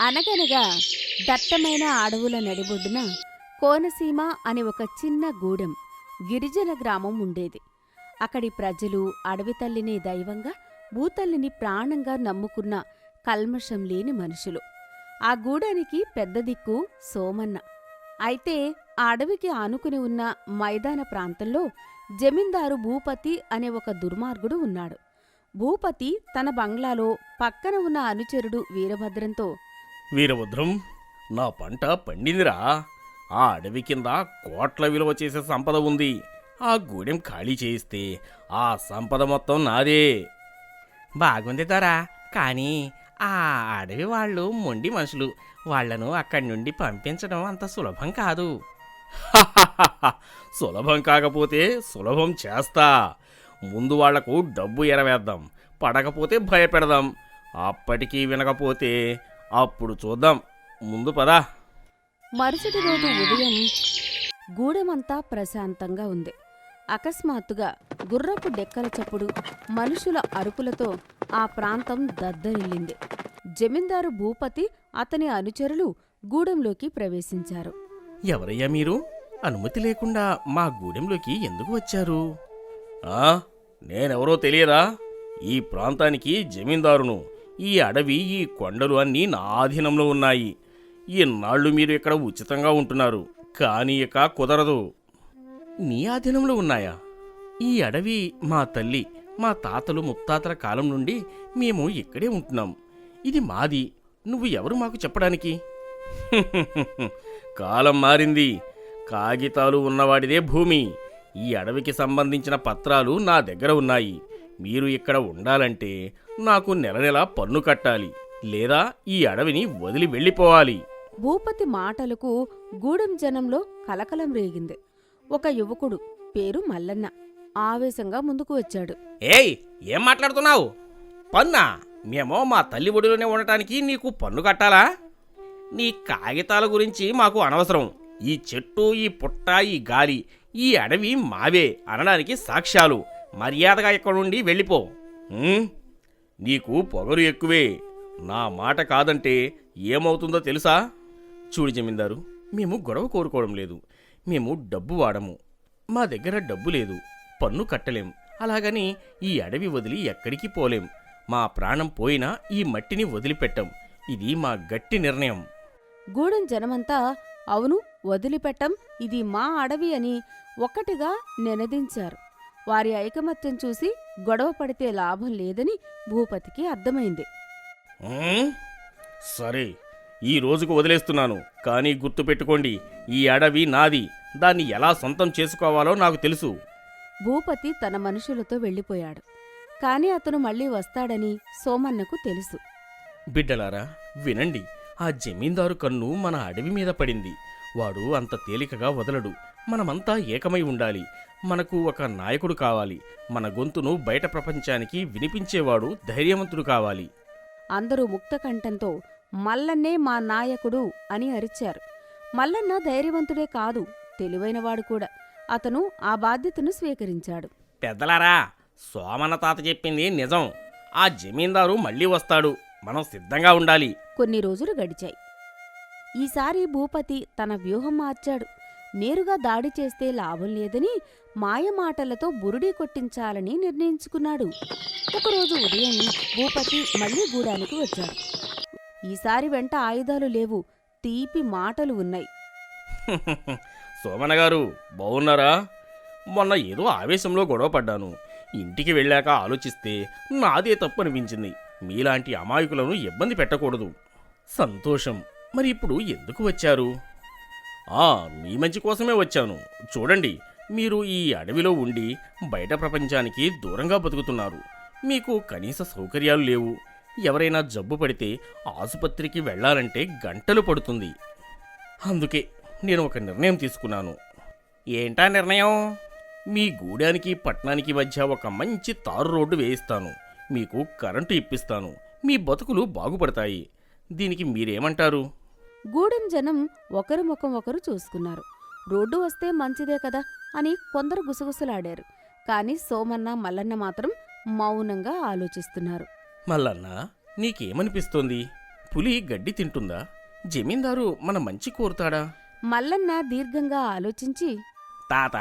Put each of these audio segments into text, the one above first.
అనగనగా దట్టమైన అడవుల నడిబొడ్డున కోనసీమ అనే ఒక చిన్న గూడెం గిరిజన గ్రామం ఉండేది. అక్కడి ప్రజలు అడవి తల్లిని దైవంగా భూతల్లిని ప్రాణంగా నమ్ముకున్న కల్మషం లేని మనుషులు. ఆ గూడానికి పెద్ద దిక్కు సోమన్న. అయితే ఆ అడవికి ఆనుకుని ఉన్న మైదాన ప్రాంతంలో జమీందారు భూపతి అనే ఒక దుర్మార్గుడు ఉన్నాడు. భూపతి తన బంగ్లాలో పక్కన ఉన్న అనుచరుడు వీరభద్రంతో వీరభద్రం నా పంట పండిందిరా. ఆ అడవి కింద కోట్ల విలువ చేసే సంపద ఉంది. ఆ గూడెం ఖాళీ చేయిస్తే ఆ సంపద మొత్తం నాదే. బాగుంది దొరా. కానీ ఆ అడవి వాళ్ళు మొండి మనుషులు. వాళ్ళను అక్కడి నుండి పంపించడం అంత సులభం కాదు. సులభం కాకపోతే సులభం చేస్తా. ముందు వాళ్ళకు డబ్బు ఎరవేద్దాం. పడకపోతే భయపెడదాం. అప్పటికీ వినకపోతే అప్పుడు చూద్దాం. ముందు పదా. మరుసటి రోజు ఉదయం గూడెమంతా ప్రశాంతంగా ఉంది. అకస్మాత్తుగా గుర్రపు డెక్కల చప్పుడు మనుషుల అరుపులతో ఆ ప్రాంతం దద్దరిల్లింది. జమీందారు భూపతి అతని అనుచరులు గూడెంలోకి ప్రవేశించారు. ఎవరయ్యా మీరు? అనుమతి లేకుండా మా గూడెంలోకి ఎందుకు వచ్చారు? ఆ నేనెవరో తెలియదా? ఈ ప్రాంతానికి జమీందారును ఈ అడవి ఈ కొండలు అన్నీ నా ఆధీనంలో ఉన్నాయి. ఇన్నాళ్ళు మీరు ఇక్కడ ఉచితంగా ఉంటున్నారు కానీ ఇక కుదరదు. నీ ఆధీనంలో ఉన్నాయా? ఈ అడవి మా తల్లి మా తాతలు ముత్తాతల కాలం నుండి మేము ఇక్కడే ఉంటున్నాం. ఇది మాది నువ్వు ఎవరు మాకు చెప్పడానికి? కాలం మారింది. కాగితాలు ఉన్నవాడిదే భూమి. ఈ అడవికి సంబంధించిన పత్రాలు నా దగ్గర ఉన్నాయి. మీరు ఇక్కడ ఉండాలంటే నాకు నెల నెల పన్ను కట్టాలి లేదా ఈ అడవిని వదిలి వెళ్ళిపోవాలి. భూపతి మాటలకు గూడెం జనంలో కలకలం రేగింది. ఒక యువకుడు పేరు మల్లన్న ఆవేశంగా ముందుకు వచ్చాడు. ఏయ్ ఏం మాట్లాడుతున్నావు? పన్నా మేము మా తల్లి ఒడిలోనే ఉండటానికి నీకు పన్ను కట్టాలా? నీ కాగితాల గురించి మాకు అనవసరం. ఈ చెట్టు ఈ పుట్ట ఈ గాలి ఈ అడవి మావే అనడానికి సాక్ష్యాలు. మర్యాదగా ఇక్కడ నుండి వెళ్ళిపో నీకు పొగరు ఎక్కువే. నా మాట కాదంటే ఏమవుతుందో తెలుసా? చూడు జమీందారు మేము గొడవ కోరుకోవడం లేదు. మేము డబ్బు వాడము. మా దగ్గర డబ్బు లేదు. పన్ను కట్టలేం. అలాగని ఈ అడవి వదిలి ఎక్కడికి పోలేం. మా ప్రాణం పోయినా ఈ మట్టిని వదిలిపెట్టం. ఇది మా గట్టి నిర్ణయం. గూడెం జనమంతా అవును వదిలిపెట్టం. ఇది మా అడవి అని ఒక్కటిగా నినదించారు. వారి ఐకమత్యం చూసి గొడవ పడితే లాభం లేదని భూపతికి అర్థమైంది. సరే ఈ రోజుకు వదిలేస్తున్నాను కానీ గుర్తుపెట్టుకోండి ఈ అడవి నాది దాన్ని ఎలా సొంతం చేసుకోవాలో నాకు తెలుసు. భూపతి తన మనుషులతో వెళ్ళిపోయాడు కాని అతను మళ్ళీ వస్తాడని సోమన్నకు తెలుసు. బిడ్డలారా వినండి ఆ జమీందారు కన్ను మన అడవి మీద పడింది వాడు అంత తేలికగా వదలడు మనమంతా ఏకమై ఉండాలి. మనకు ఒక నాయకుడు కావాలి. మన గొంతును బయట ప్రపంచానికి వినిపించేవాడు ధైర్యవంతుడు కావాలి. అందరూ ముక్తకంఠంతో మల్లన్నే మా నాయకుడు అని అరిచారు. మల్లన్న ధైర్యవంతుడే కాదు తెలివైనవాడు కూడా. అతను ఆ బాధ్యతను స్వీకరించాడు. పెద్దలారా సోమన్న తాత చెప్పింది నిజం. ఆ జమీందారు మళ్ళీ వస్తాడు. మనం సిద్ధంగా ఉండాలి. కొన్ని రోజులు గడిచాయి. ఈసారి భూపతి తన వ్యూహం మార్చాడు. నేరుగా దాడి చేస్తే లాభం లేదని మాయమాటలతో బురుడీ కొట్టించాలని నిర్ణయించుకున్నాడు. ఒకరోజు ఉదయం భూపతి మళ్ళీ గూడానికి వచ్చాడు ఈసారి వెంట ఆయుధాలు లేవు తీపి మాటలు ఉన్నాయి. సోమన్న గారు బాగున్నారా మొన్న ఏదో ఆవేశంలో గొడవ పడ్డాను. ఇంటికి వెళ్ళాక ఆలోచిస్తే నాదే తప్పు అనిపించింది మీలాంటి అమాయకులను ఇబ్బంది పెట్టకూడదు. సంతోషం. మరి ఇప్పుడు ఎందుకు వచ్చారు? ఆ మీ మంచి కోసమే వచ్చాను. చూడండి మీరు ఈ అడవిలో ఉండి బయట ప్రపంచానికి దూరంగా బతుకుతున్నారు. మీకు కనీస సౌకర్యాలు లేవు. ఎవరైనా జబ్బు పడితే ఆసుపత్రికి వెళ్ళాలంటే గంటలు పడుతుంది. అందుకే నేను ఒక నిర్ణయం తీసుకున్నాను. ఏంటా నిర్ణయం? మీ గూడానికి పట్నానికి మధ్య ఒక మంచి తారు రోడ్డు వేయిస్తాను. మీకు కరెంటు ఇప్పిస్తాను. మీ బతుకులు బాగుపడతాయి. దీనికి మీరేమంటారు? గూడెం జనం ఒకరి ముఖం ఒకరు చూసుకున్నారు. రోడ్డు వస్తే మంచిదే కదా అని కొందరు గుసగుసలాడారు. కాని సోమన్న మల్లన్న మాత్రం మౌనంగా ఆలోచిస్తున్నారు. మల్లన్న నీకేమనిపిస్తోంది? పులి గడ్డి తింటుందా? జమీందారు మన మంచి కోరుతాడా? మల్లన్న దీర్ఘంగా ఆలోచించి తాత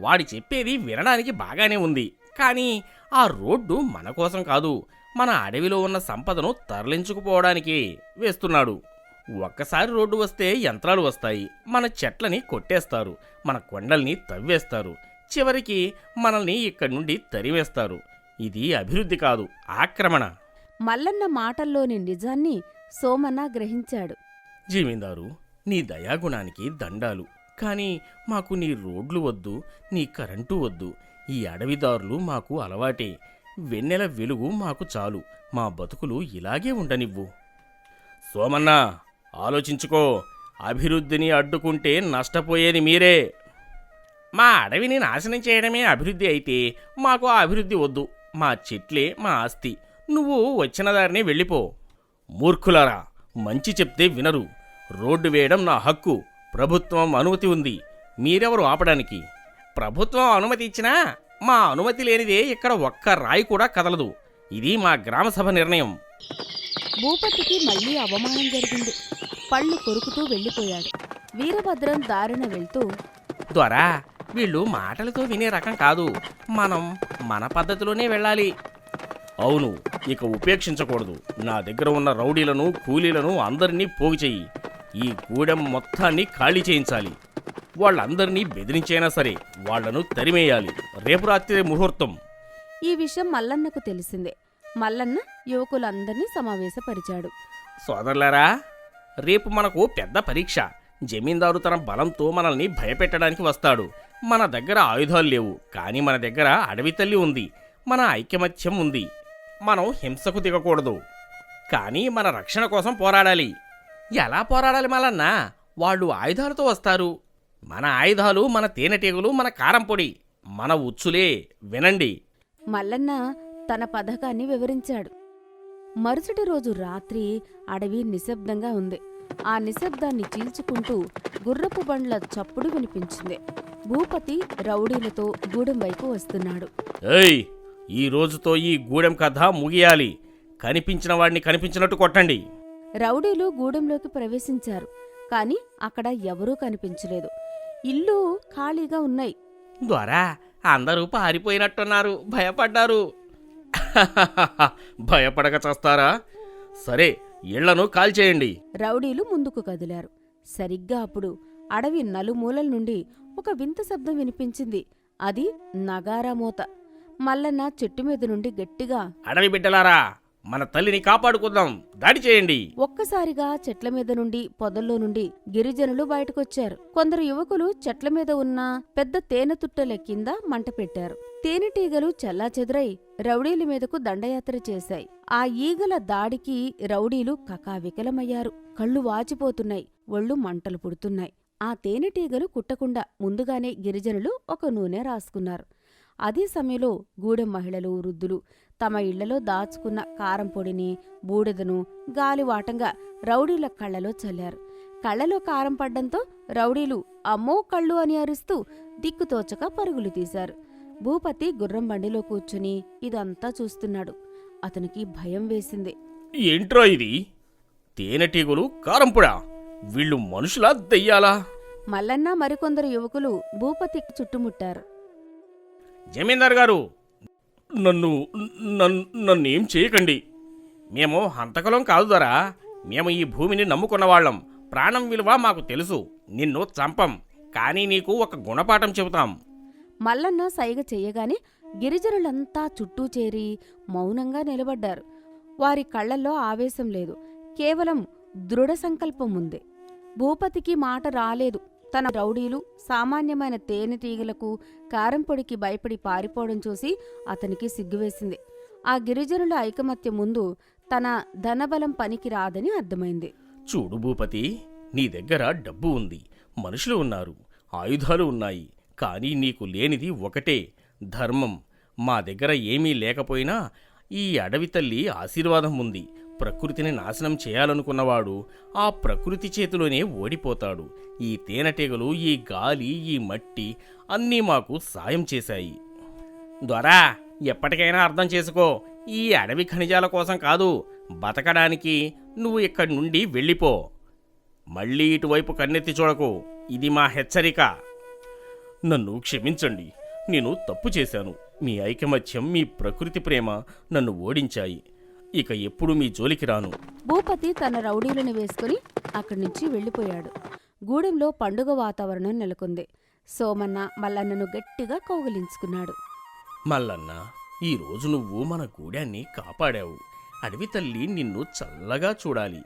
వాడి చెప్పేది వినడానికి బాగానే ఉంది. కానీ ఆ రోడ్డు మన కోసం కాదు మన అడవిలో ఉన్న సంపదను తరలించుకుపోవడానికి వేస్తున్నాడు. ఒక్కసారి రోడ్డు వస్తే యంత్రాలు వస్తాయి. మన చెట్లని కొట్టేస్తారు. మన కొండల్ని తవ్వేస్తారు. చివరికి మనల్ని ఇక్కడి నుండి తరివేస్తారు ఇది అభివృద్ధి కాదు ఆక్రమణ. మల్లన్న మాటల్లోని నిజాన్ని సోమన్న గ్రహించాడు. జమీందారు నీ దయాగుణానికి దండాలు. కానీ మాకు నీ రోడ్లు వద్దు నీ కరెంటు వద్దు. ఈ అడవిదారులు మాకు అలవాటే. వెన్నెల వెలుగు మాకు చాలు. మా బతుకులు ఇలాగే ఉండనివ్వు. సోమన్న! ఆలోచించుకో. అభివృద్ధిని అడ్డుకుంటే నష్టపోయేది మీరే. మా అడవిని నాశనం చేయడమే అభివృద్ధి అయితే మాకు ఆ అభివృద్ధి వద్దు. మా చెట్లే మా ఆస్తి. నువ్వు వచ్చిన దారినే వెళ్ళిపో. మూర్ఖులారా మంచి చెప్తే వినరు. రోడ్డు వేయడం నా హక్కు. ప్రభుత్వం అనుమతి ఉంది. మీరెవరు ఆపడానికి? ప్రభుత్వం అనుమతి ఇచ్చినా మా అనుమతి లేనిదే ఇక్కడ ఒక్క రాయి కూడా కదలదు. ఇది మా గ్రామసభ నిర్ణయం. భూపతికి మళ్ళీ అవమానం జరిగింది. పళ్ళు కొరుకుతూ వెళ్ళిపోయాడు. వీరభద్రం దారిన వెళ్తూ ద్వారా వీళ్ళు మాటలతో వినే రకం కాదు. మనం మన పద్ధతిలోనే వెళ్ళాలి. అవును ఇక ఉపేక్షించకూడదు. నా దగ్గర ఉన్న రౌడీలను కూలీలను అందరినీ పోగు చెయ్యి. ఈ గూడెం మొత్తాన్ని ఖాళీ చేయించాలి. వాళ్ళందరినీ బెదిరించైనా సరే వాళ్ళను తరిమేయాలి. రేపు రాత్రి ముహూర్తం. ఈ విషయం మల్లన్నకు తెలిసిందే. మల్లన్న యువకులందర్నీ సమావేశపరిచాడు. సోదరులారా రేపు మనకు పెద్ద పరీక్ష. జమీందారు తన బలంతో మనల్ని భయపెట్టడానికి వస్తాడు. మన దగ్గర ఆయుధాలు లేవు కానీ మన దగ్గర అడవి తల్లి ఉంది. మన ఐకమత్యం ఉంది. మనం హింసకు దిగకూడదు. కానీ మన రక్షణ కోసం పోరాడాలి. ఎలా పోరాడాలి మలన్నా వాళ్ళు ఆయుధాలతో వస్తారు. మన ఆయుధాలు మన తేనెటీగలు మన కారం పొడి. మన ఉచ్చులే వినండి. మల్లన్న తన పథకాన్ని వివరించాడు. మరుసటి రోజు రాత్రి అడవి నిశ్శబ్దంగా ఉంది. ఆ నిశ్శబ్దాన్ని చీల్చుకుంటూ గుర్రపు బండ్ల చప్పుడు వినిపించింది. భూపతి రౌడీలతో గూడెం వైపు వస్తున్నాడు. ఏయ్ ఈ రోజుతో ఈ గూడెం కథ ముగియాలి. కనిపించిన వాడిని కనిపించినట్టు కొట్టండి. రౌడీలు గూడెంలోకి ప్రవేశించారు. కాని అక్కడ ఎవరూ కనిపించలేదు. ఇల్లు ఖాళీగా ఉన్నాయి. ద్వారా అందరూ పారిపోయినట్టున్నారు. భయపడ్డారు. భయపడక చస్తారా? సరే ఇళ్ళను కాల్చేయండి. రౌడీలు ముందుకు కదిలారు. సరిగ్గా అప్పుడు అడవి నలుమూలల నుండి ఒక వింత శబ్దం వినిపించింది. అది నగారా మోత మల్లన్న చెట్టు మీద నుండి గట్టిగా అడవి బిడ్డలారా! మన తల్లిని కాపాడుకుందాం. దాడి చేయండి. ఒక్కసారిగా చెట్ల మీద నుండి పొదల్లో నుండి గిరిజనులు బయటకొచ్చారు. కొందరు యువకులు చెట్ల మీద ఉన్న పెద్ద తేనె తుట్టెల కింద మంట పెట్టారు. తేనెటీగలు చెల్లాచెదురై రౌడీల మీదకు దండయాత్ర చేశాయి. ఆ ఈగల దాడికి రౌడీలు కకావికలమయ్యారు. కళ్ళు వాచిపోతున్నాయి. ఒళ్ళు మంటలు పుడుతున్నాయి. ఆ తేనెటీగలు కుట్టకుండా ముందుగానే గిరిజనులు ఒక నూనె రాసుకున్నారు. అదే సమయంలో గూడెం మహిళలు వృద్ధులు తమ ఇళ్ళలో దాచుకున్న కారం పొడిని బూడిదను గాలివాటంగా రౌడీల కళ్ళలో చల్లారు. కళ్ళలో కారం పడ్డంతో రౌడీలు అమ్మో కళ్ళు అని అరుస్తూ దిక్కుతోచక పరుగులు తీశారు. భూపతి గుర్రం బండిలో కూర్చుని ఇదంతా చూస్తున్నాడు. అతనికి భయం వేసింది. ఏంట్రా ఇది? తేనెటీగలు కారంపుడా వీళ్ళు మనుషులా దెయ్యాలా? మల్లన్న మరికొందరు యువకులు భూపతికి చుట్టుముట్టారు. జమీందార్ గారు నన్ను నన్ను నన్నేం చేయకండి. మేము హంతకులం కాదు దొరా. మేము ఈ భూమిని నమ్ముకున్నవాళ్ళం ప్రాణం విలువ మాకు తెలుసు. నిన్ను చంపం. కానీ నీకు ఒక గుణపాఠం చెబుతాం. మల్లన్న సైగ చెయ్యగానే గిరిజనులంతా చుట్టూ చేరి మౌనంగా నిలబడ్డారు. వారి కళ్ళల్లో ఆవేశం లేదు. కేవలం దృఢ సంకల్పం ఉంది. భూపతికి మాట రాలేదు. తన రౌడీలు సామాన్యమైన తేనెటీగలకు కారంపొడికి భయపడి పారిపోవడం చూసి అతనికి సిగ్గువేసింది. ఆ గిరిజనుల ఐకమత్యం ముందు తన ధనబలం పనికి రాదని అర్థమైంది. చూడు భూపతి నీ దగ్గర డబ్బు ఉంది. మనుషులు ఉన్నారు. ఆయుధాలు ఉన్నాయి. కానీ నీకు లేనిది ఒకటే ధర్మం. మా దగ్గర ఏమీ లేకపోయినా ఈ అడవి తల్లి ఆశీర్వాదం ఉంది. ప్రకృతిని నాశనం చేయాలనుకున్నవాడు ఆ ప్రకృతి చేతిలోనే ఓడిపోతాడు. ఈ తేనెటీగలు ఈ గాలి ఈ మట్టి అన్నీ మాకు సాయం చేశాయి. దొరా ఎప్పటికైనా అర్థం చేసుకో. ఈ అడవి ఖనిజాల కోసం కాదు బతకడానికి నువ్వు ఇక్కడి నుండి వెళ్ళిపో. మళ్ళీ ఇటువైపు కన్నెత్తి చూడకు. ఇది మా హెచ్చరిక. నన్ను క్షమించండి. నేను తప్పు చేశాను. మీ ఐకమత్యం మీ ప్రకృతి ప్రేమ నన్ను ఓడించాయి. ఇక ఎప్పుడు మీ జోలికి రాను. భూపతి తన రౌడీలను వేసుకుని అక్కడి నుంచి వెళ్ళిపోయాడు. గూడెంలో పండుగ వాతావరణం నెలకొంది. సోమన్న మల్లన్నను గట్టిగా కౌగిలించుకున్నాడు. మల్లన్న ఈరోజు నువ్వు మన గూడాన్ని కాపాడావు. అడవి తల్లి నిన్ను చల్లగా చూడాలి.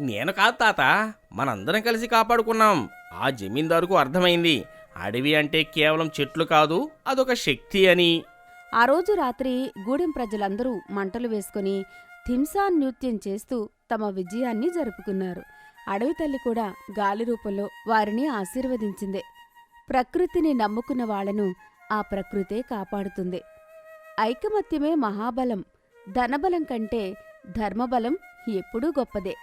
నేను కాదు తాత మనందరం కలిసి కాపాడుకున్నాం. ఆ జమీందారుకు అర్థమైంది. అడవి అంటే కేవలం చెట్లు కాదు అదొక శక్తి అని. ఆ రోజు రాత్రి గూడెం ప్రజలందరూ మంటలు వేసుకుని థింసా నృత్యం చేస్తూ తమ విజయాన్ని జరుపుకున్నారు. అడవి తల్లి కూడా గాలి రూపంలో వారిని ఆశీర్వదించింది. ప్రకృతిని నమ్ముకున్న వాళ్ళను ఆ ప్రకృతే కాపాడుతుంది. ఐకమత్యమే మహాబలం. ధనబలం కంటే ధర్మబలం ఎప్పుడూ గొప్పదే.